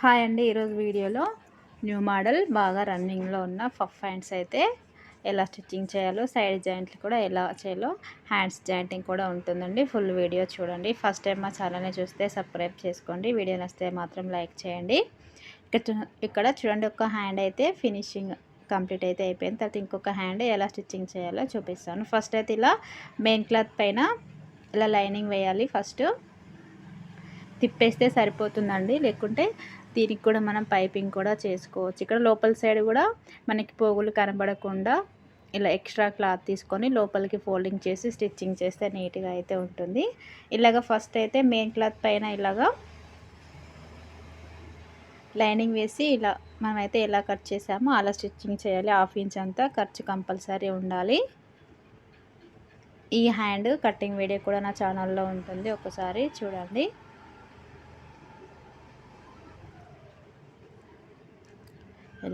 Hi అండి ఈరోజు వీడియోలో న్యూ మోడల్ బాగా రన్నింగ్లో ఉన్న ఫఫ్ హ్యాండ్స్ అయితే ఎలా స్టిచ్చింగ్ చేయాలో సైడ్ జాయింట్లు కూడా ఎలా చేయాలో హ్యాండ్స్ జాయింటింగ్ కూడా ఉంటుందండి. ఫుల్ వీడియో చూడండి. ఫస్ట్ టైం మా ఛానల్ని చూస్తే సబ్స్క్రైబ్ చేసుకోండి. వీడియో నచ్చితే మాత్రం లైక్ చేయండి. ఇక్కడ ఇక్కడ చూడండి ఒక హ్యాండ్ అయితే ఫినిషింగ్ కంప్లీట్ అయితే అయిపోయింది. తర్వాత ఇంకొక హ్యాండ్ ఎలా స్టిచ్చింగ్ చేయాలో చూపిస్తాను. ఫస్ట్ అయితే ఇలా మెయిన్ క్లాత్ పైన ఇలా లైనింగ్ వేయాలి. ఫస్ట్ తిప్పేస్తే సరిపోతుందండి. లేకుంటే దీనికి కూడా మనం పైపింగ్ కూడా చేసుకోవచ్చు. ఇక్కడ లోపల సైడ్ కూడా మనకి పోగులు కనబడకుండా ఇలా ఎక్స్ట్రా క్లాత్ తీసుకొని లోపలికి ఫోల్డింగ్ చేసి స్టిచ్చింగ్ చేస్తే నీట్గా అయితే ఉంటుంది. ఇలాగ ఫస్ట్ అయితే మెయిన్ క్లాత్ పైన ఇలాగా లైనింగ్ వేసి ఇలా మనమైతే ఎలా కట్ చేసామో అలా స్టిచ్చింగ్ చేయాలి. హాఫ్ ఇంచ్ అంతా ఖర్చు కంపల్సరీ ఉండాలి. ఈ హ్యాండ్ కటింగ్ వీడియో కూడా నా ఛానల్లో ఉంటుంది. ఒకసారి చూడండి.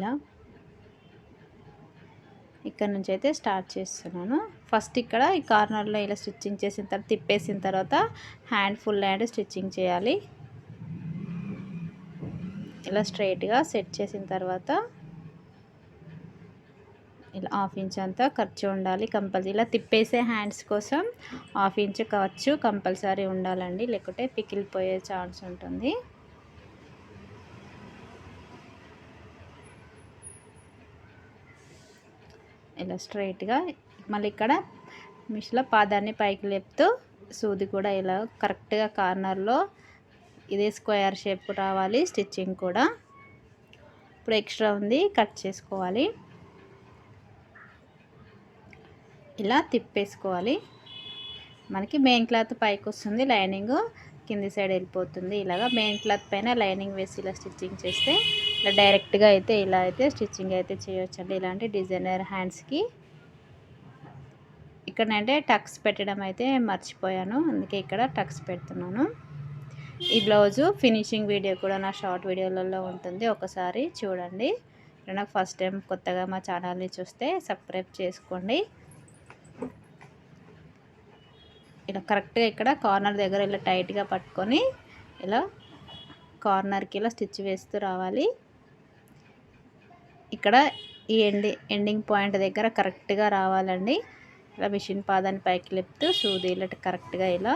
ఇలా ఇక్కడ నుంచి అయితే స్టార్ట్ చేస్తున్నాను. ఫస్ట్ ఇక్కడ ఈ కార్నర్లో ఇలా స్టిచ్చింగ్ చేసిన తర్వాత తిప్పేసిన తర్వాత హ్యాండ్ ఫుల్ హ్యాండ్ స్టిచ్చింగ్ చేయాలి. ఇలా స్ట్రైట్గా సెట్ చేసిన తర్వాత ఇలా హాఫ్ ఇంచ్ అంతా ఖర్చు ఉండాలి కంపల్సరీ. ఇలా తిప్పేసే హ్యాండ్స్ కోసం హాఫ్ ఇంచ్ ఖర్చు కంపల్సరీ ఉండాలండి. లేకుంటే పికిలిపోయే ఛాన్స్ ఉంటుంది. ఇలా స్ట్రైట్గా మళ్ళీ ఇక్కడ మిషన్లో పాదాన్ని పైకి లేపుతూ సూది కూడా ఇలా కరెక్ట్గా కార్నర్లో ఇదే స్క్వేర్ షేప్ రావాలి స్టిచ్చింగ్ కూడా. ఇప్పుడు ఎక్స్ట్రా ఉంది కట్ చేసుకోవాలి. ఇలా తిప్పేసుకోవాలి. మనకి మెయిన్ క్లాత్ పైకి వస్తుంది లైనింగ్. కింది సైడ్ వెళ్ళిపోతుంది. ఇలాగా మెయిన్ క్లాత్ పైన లైనింగ్ వేసి ఇలా స్టిచ్చింగ్ చేస్తే ఇలా డైరెక్ట్గా అయితే ఇలా అయితే స్టిచ్చింగ్ అయితే చేయొచ్చండి. ఇలాంటి డిజైనర్ హ్యాండ్స్కి ఇక్కడ అంటే టక్స్ పెట్టడం అయితే మర్చిపోయాను. అందుకే ఇక్కడ టక్స్ పెడుతున్నాను. ఈ బ్లౌజు ఫినిషింగ్ వీడియో కూడా నా షార్ట్ వీడియోలలో ఉంటుంది. ఒకసారి చూడండి. నాకు ఫస్ట్ టైం కొత్తగా మా ఛానల్ని చూస్తే సబ్స్క్రైబ్ చేసుకోండి. ఇలా కరెక్ట్గా ఇక్కడ కార్నర్ దగ్గర ఇలా టైట్గా పట్టుకొని ఇలా కార్నర్కి ఇలా స్టిచ్ వేస్తూ రావాలి. ఇక్కడ ఈ ఎండి ఎండింగ్ పాయింట్ దగ్గర కరెక్ట్గా రావాలండి. ఇలా మిషన్ పాదాన్ని పైకి లేపుతూ సూది ఇలా కరెక్ట్గా ఇలా.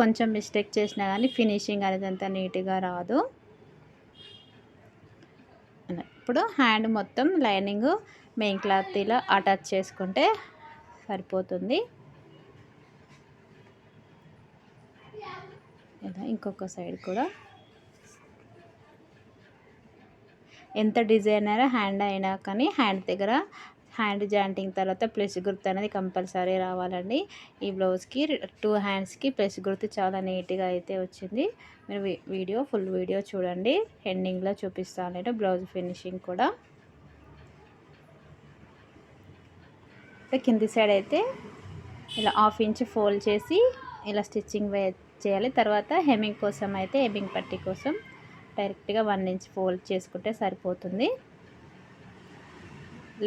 కొంచెం మిస్టేక్ చేసినా కానీ ఫినిషింగ్ అనేది అంత నీట్గా రాదు. ఇప్పుడు హ్యాండ్ మొత్తం లైనింగ్ మెయిన్ క్లాత్ ఇలా అటాచ్ చేసుకుంటే సరిపోతుంది. ఇలా ఇంకొక సైడ్ కూడా. ఎంత డిజైనర్ హ్యాండ్ అయినా కానీ హ్యాండ్ దగ్గర హ్యాండ్ జాయింటింగ్ తర్వాత ప్లస్ గుర్తు అనేది కంపల్సరీ రావాలండి. ఈ బ్లౌజ్కి టూ హ్యాండ్స్కి ప్లస్ గుర్తు చాలా నీట్గా అయితే వచ్చింది. మీరు వీడియో ఫుల్ వీడియో చూడండి. ఎండింగ్లో చూపిస్తాను బ్లౌజ్ ఫినిషింగ్ కూడా. కింది సైడ్ అయితే ఇలా హాఫ్ ఇంచ్ ఫోల్డ్ చేసి ఇలా స్టిచ్చింగ్ వే చేయాలి. తర్వాత హెమ్మింగ్ కోసం అయితే హెమ్మింగ్ పట్టీ కోసం డైరెక్ట్గా వన్ ఇంచ్ ఫోల్డ్ చేసుకుంటే సరిపోతుంది.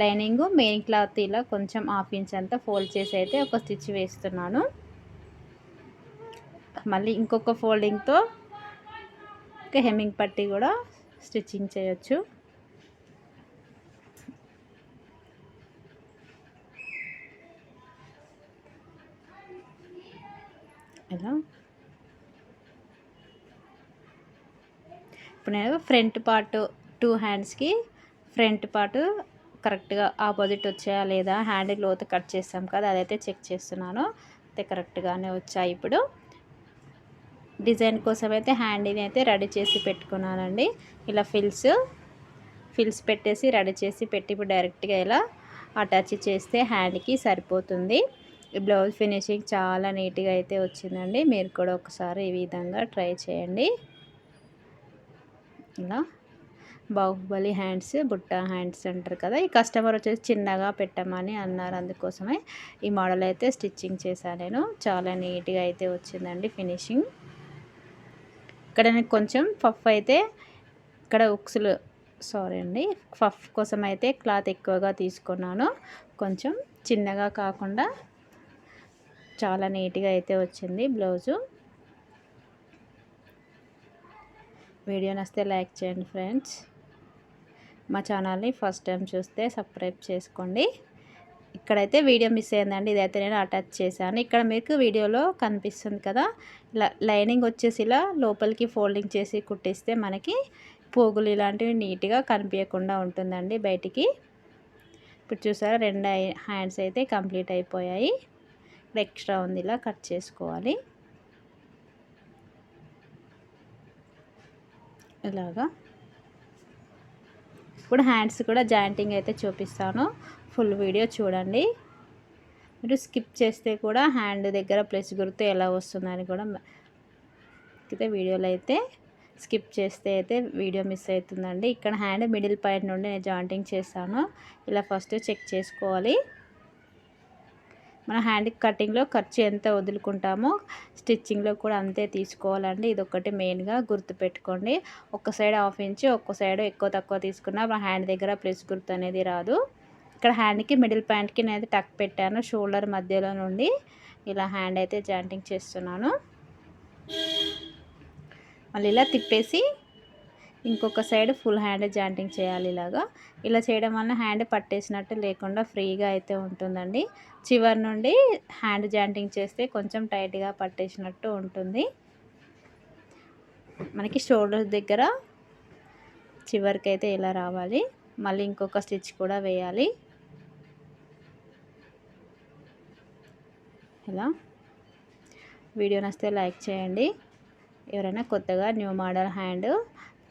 లైనింగ్ మెయిన్ క్లాత్ ఇలా కొంచెం హాఫ్ ఇంచ్ అంతా ఫోల్డ్ చేసి అయితే ఒక స్టిచ్ వేస్తున్నాను. మళ్ళీ ఇంకొక ఫోల్డింగ్తో ఒక హెమ్మింగ్ పట్టి కూడా స్టిచ్చింగ్ చేయొచ్చు. కదా? ఇప్పుడు నేను ఫ్రంట్ పార్ట్ టూ హ్యాండ్స్కి ఫ్రంట్ పార్ట్ కరెక్ట్గా ఆపోజిట్ వచ్చాయా లేదా హ్యాండ్ లోతు కట్ చేస్తాం కదా అదైతే చెక్ చేస్తున్నాను. అయితే కరెక్ట్గానే వచ్చాయి ఇప్పుడు. డిజైన్ కోసం అయితే హ్యాండీని అయితే రెడీ చేసి పెట్టుకున్నానండి. ఇలా ఫిల్స్ ఫిల్స్ పెట్టేసి రెడీ చేసి పెట్టి ఇప్పుడు డైరెక్ట్గా ఇలా అటాచ్ చేస్తే హ్యాండ్కి సరిపోతుంది. బ్లౌజ్ ఫినిషింగ్ చాలా నీట్గా అయితే వచ్చిందండి. మీరు కూడా ఒకసారి ఈ విధంగా ట్రై చేయండి. ఇలా బాహుబలి హ్యాండ్స్ బుట్ట హ్యాండ్స్ అంటారు కదా ఈ కస్టమర్ వచ్చేసి చిన్నగా పెట్టమని అన్నారు. అందుకోసమే ఈ మోడల్ అయితే స్టిచ్చింగ్ చేశాను నేను. చాలా నీట్గా అయితే వచ్చిందండి ఫినిషింగ్. ఇక్కడ నేను కొంచెం పఫ్ అయితే ఇక్కడ ఉక్సులు సారీ అండి పఫ్ కోసం అయితే క్లాత్ ఎక్కువగా తీసుకున్నాను. కొంచెం చిన్నగా కాకుండా చాలా నీట్గా అయితే వచ్చింది బ్లౌజు. వీడియో నస్తే లైక్ చేయండి ఫ్రెండ్స్. మా ఛానల్ని ఫస్ట్ టైం చూస్తే సబ్స్క్రైబ్ చేసుకోండి. ఇక్కడైతే వీడియో మిస్ అయిందండి ఇదైతే నేను అటాచ్ చేశాను. ఇక్కడ మీకు వీడియోలో కనిపిస్తుంది కదా లైనింగ్ వచ్చేసి ఇలా లోపలికి ఫోల్డింగ్ చేసి కుట్టిస్తే మనకి పోగులు ఇలాంటివి నీట్గా కనిపించకుండా ఉంటుందండి బయటికి. ఇప్పుడు చూసారా రెండు హ్యాండ్స్ అయితే కంప్లీట్ అయిపోయాయి. ఎక్స్ట్రా ఉంది ఇలా కట్ చేసుకోవాలి. ఇలాగా. ఇప్పుడు హ్యాండ్స్ కూడా జాయింటింగ్ అయితే చూపిస్తాను. ఫుల్ వీడియో చూడండి. మీరు స్కిప్ చేస్తే కూడా హ్యాండ్ దగ్గర ప్లస్ గుర్తు ఎలా వస్తుందని కూడా అయితే వీడియోలో అయితే స్కిప్ చేస్తే అయితే వీడియో మిస్ అవుతుందండి. ఇక్కడ హ్యాండ్ మిడిల్ పాయింట్ నుండి నేను జాయింటింగ్ చేస్తాను. ఇలా ఫస్ట్ చెక్ చేసుకోవాలి. మన హ్యాండ్ కటింగ్లో ఖర్చు ఎంత వదులుకుంటామో స్టిచ్చింగ్లో కూడా అంతే తీసుకోవాలండి. ఇది ఒకటి మెయిన్గా గుర్తుపెట్టుకోండి. ఒక సైడ్ హాఫ్ ఇంచ్ ఒక్క సైడ్ ఎక్కువ తక్కువ తీసుకున్నా మన హ్యాండ్ దగ్గర ప్రెస్ గుర్తు అనేది రాదు. ఇక్కడ హ్యాండ్కి మిడిల్ ప్యాంట్కి నేను టక్ పెట్టాను. షోల్డర్ మధ్యలో నుండి ఇలా హ్యాండ్ అయితే జాయింటింగ్ చేస్తున్నాను. మళ్ళీ ఇలా తిప్పేసి ఇంకొక సైడ్ ఫుల్ హ్యాండ్ జాయింటింగ్ చేయాలి ఇలాగా. ఇలా చేయడం వల్ల హ్యాండ్ పట్టేసినట్టు లేకుండా ఫ్రీగా అయితే ఉంటుందండి. చివరి నుండి హ్యాండ్ జాయింటింగ్ చేస్తే కొంచెం టైట్గా పట్టేసినట్టు ఉంటుంది. మనకి షోల్డర్ దగ్గర చివరికి అయితే ఇలా రావాలి. మళ్ళీ ఇంకొక స్టిచ్ కూడా వేయాలి. ఇలా. వీడియో నచ్చితే లైక్ చేయండి. ఎవరైనా కొత్తగా న్యూ మోడల్ హ్యాండ్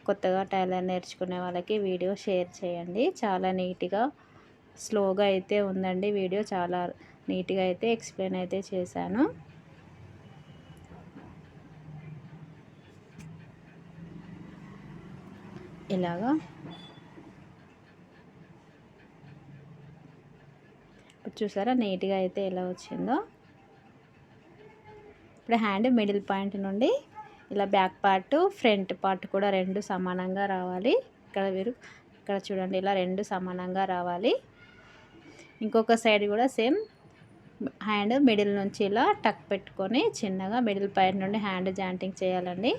కొత్తగా టైలర్ నేర్చుకునే వాళ్ళకి వీడియో షేర్ చేయండి. చాలా నీట్గా స్లోగా అయితే ఉందండి వీడియో. చాలా నీట్గా అయితే ఎక్స్ప్లెయిన్ అయితే చేశాను. ఇలాగా. చూసారా నీట్గా అయితే ఎలా వచ్చిందో? ఇప్పుడు హ్యాండ్ మిడిల్ పాయింట్ నుండి ఇలా బ్యాక్ పార్ట్ ఫ్రంట్ పార్ట్ కూడా రెండు సమానంగా రావాలి. ఇక్కడ మీరు ఇక్కడ చూడండి ఇలా రెండు సమానంగా రావాలి. ఇంకొక సైడ్ కూడా సేమ్ హ్యాండ్ మిడిల్ నుంచి ఇలా టక్ పెట్టుకొని చిన్నగా మిడిల్ పైన నుండి హ్యాండ్ జాయింటింగ్ చేయాలండి.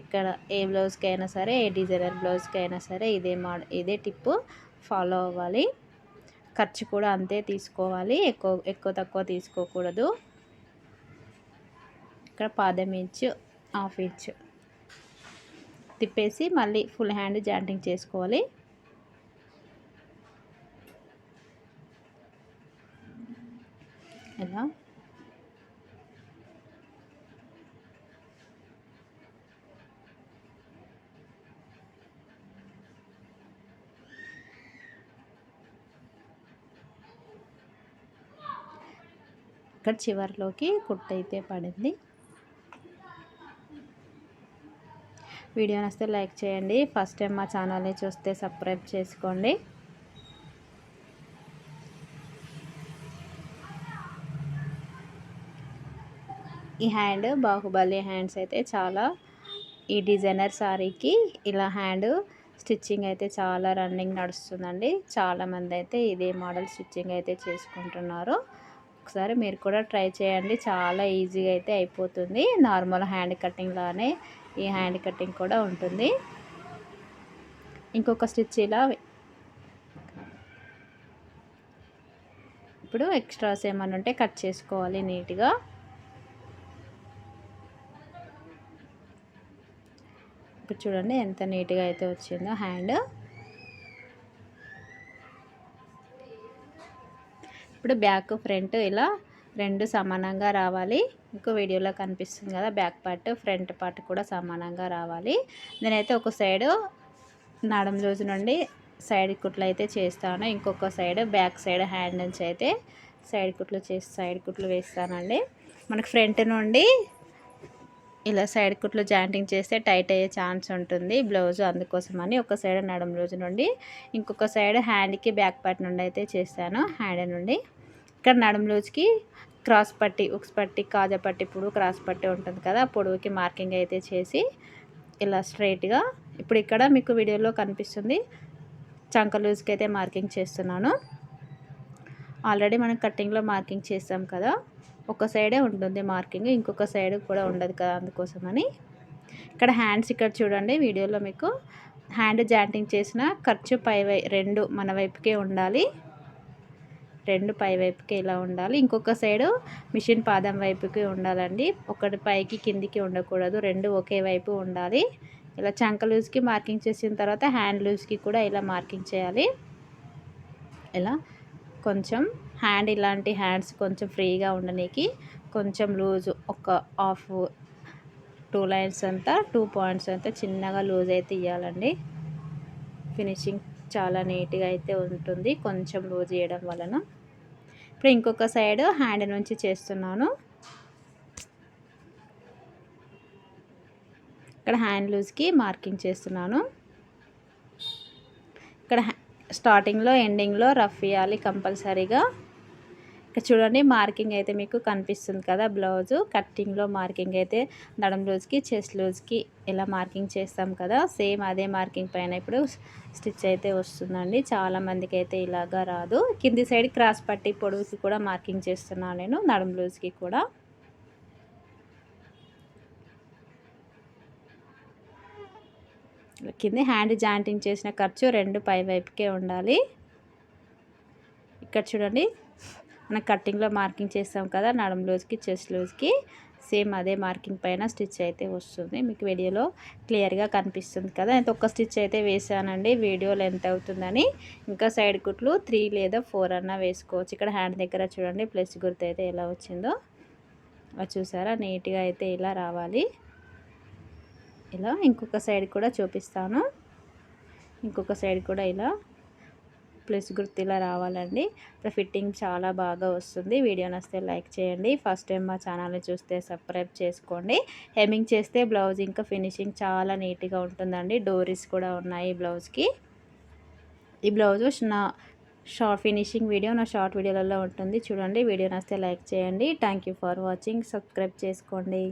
ఇక్కడ ఏ బ్లౌజ్కి అయినా సరే ఏ డిజైనర్ బ్లౌజ్కి అయినా సరే ఇదే మా ఇదే టిప్పు ఫాలో అవ్వాలి. ఖర్చు కూడా అంతే తీసుకోవాలి ఎక్కువ ఎక్కువ తక్కువ తీసుకోకూడదు. ఇక్కడ పాదం ఇంచు హాఫ్ ఇంచ్. తిప్పేసి మళ్ళీ ఫుల్ హ్యాండ్ జాయింటింగ్ చేసుకోవాలి. ఎలా? ఇక్కడ చివరిలోకి కుట్టయితే పడింది. వీడియో నచ్చితే లైక్ చేయండి. ఫస్ట్ టైం మా ఛానల్ని చూస్తే సబ్స్క్రైబ్ చేసుకోండి. ఈ హ్యాండ్ బాహుబలి హ్యాండ్స్ అయితే చాలా ఈ డిజైనర్ శారీకి ఇలా హ్యాండ్ స్టిచ్చింగ్ అయితే చాలా రన్నింగ్ నడుస్తుందండి. చాలామంది అయితే ఇదే మోడల్ స్టిచ్చింగ్ అయితే చేసుకుంటున్నారు. ఒకసారి మీరు కూడా ట్రై చేయండి. చాలా ఈజీగా అయితే అయిపోతుంది. నార్మల్ హ్యాండ్ కటింగ్ లానే ఈ హ్యాండ్ కటింగ్ కూడా ఉంటుంది. ఇంకొక స్టిచ్ ఇలా ఇప్పుడు ఎక్స్ట్రాస్ ఏమైనా ఉంటే కట్ చేసుకోవాలి నీట్గా. ఇప్పుడు చూడండి ఎంత నీట్గా అయితే వచ్చిందో హ్యాండ్. ఇప్పుడు బ్యాక్ ఫ్రంట్ ఇలా రెండు సమానంగా రావాలి. ఇంకో వీడియోలో కనిపిస్తుంది కదా బ్యాక్ పార్ట్ ఫ్రంట్ పార్ట్ కూడా సమానంగా రావాలి. నేనైతే ఒక సైడు నడం రోజు నుండి సైడ్ కుట్లు అయితే చేస్తాను. ఇంకొక సైడ్ బ్యాక్ సైడ్ హ్యాండ్ నుంచి అయితే సైడ్ కుట్లు చేసి సైడ్ కుట్లు వేస్తానండి. మనకు ఫ్రంట్ నుండి ఇలా సైడ్ కుట్లు జాయింటింగ్ చేస్తే టైట్ అయ్యే ఛాన్స్ ఉంటుంది. బ్లౌజ్ అందుకోసమని ఒక సైడ్ నడం రోజు నుండి ఇంకొక సైడ్ హ్యాండ్కి బ్యాక్ పార్ట్ నుండి అయితే చేస్తాను హ్యాండ్ నుండి. ఇక్కడ నడుం క్రాస్ పట్టి ఉక్స్ పట్టి కాజా పట్టి ఇప్పుడు క్రాస్ పట్టి ఉంటుంది కదా పొడవుకి మార్కింగ్ అయితే చేసి ఇలా స్ట్రైట్గా ఇప్పుడు ఇక్కడ మీకు వీడియోలో కనిపిస్తుంది. చంక లూజ్కి అయితే మార్కింగ్ చేస్తున్నాను. ఆల్రెడీ మనం కటింగ్లో మార్కింగ్ చేస్తాం కదా ఒక సైడే ఉంటుంది మార్కింగ్ ఇంకొక సైడ్ కూడా ఉండదు కదా అందుకోసమని. ఇక్కడ హ్యాండ్స్ ఇక్కడ చూడండి వీడియోలో మీకు. హ్యాండ్ జాంటింగ్ చేసిన ఖర్చు పై వై రెండు మన వైపుకే ఉండాలి. రెండు పై వైపుకి ఇలా ఉండాలి. ఇంకొక సైడు మిషన్ పాదం వైపుకి ఉండాలండి. ఒకటి పైకి కిందికి ఉండకూడదు. రెండు ఒకే వైపు ఉండాలి. ఇలా చంక లూజ్కి మార్కింగ్ చేసిన తర్వాత హ్యాండ్ లూజ్కి కూడా ఇలా మార్కింగ్ చేయాలి. ఇలా కొంచెం హ్యాండ్ ఇలాంటి హ్యాండ్స్ కొంచెం ఫ్రీగా ఉండడానికి కొంచెం లూజ్ ఒక హాఫ్ టూ లైన్స్ అంతా టూ పాయింట్స్ అంతా చిన్నగా లూజ్ అయితే ఇవ్వాలండి ఫినిషింగ్ చాలా నీట్గా అయితే ఉంటుంది. కొంచెం లూజ్ చేయడం వలన ఇప్పుడు ఇంకొక సైడ్ హ్యాండ్ నుంచి చేస్తున్నాను. ఇక్కడ హ్యాండ్ లూజ్కి మార్కింగ్ చేస్తున్నాను. ఇక్కడ స్టార్టింగ్లో ఎండింగ్లో రఫ్ ఇవ్వాలి కంపల్సరీగా. చూడండి మార్కింగ్ అయితే మీకు కనిపిస్తుంది కదా బ్లౌజు. కట్టింగ్లో మార్కింగ్ అయితే నడం లూజ్కి చెస్ట్ లూజ్కి ఇలా మార్కింగ్ చేస్తాం కదా సేమ్ అదే మార్కింగ్ పైన ఇప్పుడు స్టిచ్ అయితే వస్తుందండి. చాలామందికి అయితే ఇలాగా రాదు. కింది సైడ్ క్రాస్ పట్టి పొడవుకి కూడా మార్కింగ్ చేస్తున్నాను నేను నడం లూజ్కి కూడా. కింద హ్యాండ్ జాయింటింగ్ చేసిన ఖర్చు రెండు పై వైపుకే ఉండాలి. ఇక్కడ చూడండి మనం కట్టింగ్లో మార్కింగ్ చేస్తాం కదా నడం లూజ్కి చెస్ట్ లూజ్కి సేమ్ అదే మార్కింగ్ పైన స్టిచ్ అయితే వస్తుంది. మీకు వీడియోలో క్లియర్గా కనిపిస్తుంది కదా. అయితే ఒక్క స్టిచ్ అయితే వేసానండి వీడియో ఎంత అవుతుందని. ఇంకా సైడ్ కుట్లు త్రీ లేదా ఫోర్ అన్నా వేసుకోవచ్చు. ఇక్కడ హ్యాండ్ దగ్గర చూడండి. ప్లస్ గుర్తు అయితే ఎలా వచ్చిందో. అది చూసారా? నీట్గా అయితే ఇలా రావాలి. ఇలా ఇంకొక సైడ్ కూడా చూపిస్తాను. ఇంకొక సైడ్ కూడా ఇలా ప్లస్ గుర్తు ఇలా రావాలండి. ఫిట్టింగ్ చాలా బాగా వస్తుంది. వీడియో నస్తే లైక్ చేయండి. ఫస్ట్ టైం మా ఛానల్ని చూస్తే సబ్స్క్రైబ్ చేసుకోండి. హెమింగ్ చేస్తే బ్లౌజ్ ఇంకా ఫినిషింగ్ చాలా నీట్గా ఉంటుందండి. డోరీస్ కూడా ఉన్నాయి బ్లౌజ్కి. ఈ బ్లౌజ్ నా షార్ట్ ఫినిషింగ్ వీడియో నా షార్ట్ వీడియోలలో ఉంటుంది. చూడండి. వీడియో నస్తే లైక్ చేయండి. Thank for watching. సబ్స్క్రైబ్ చేసుకోండి.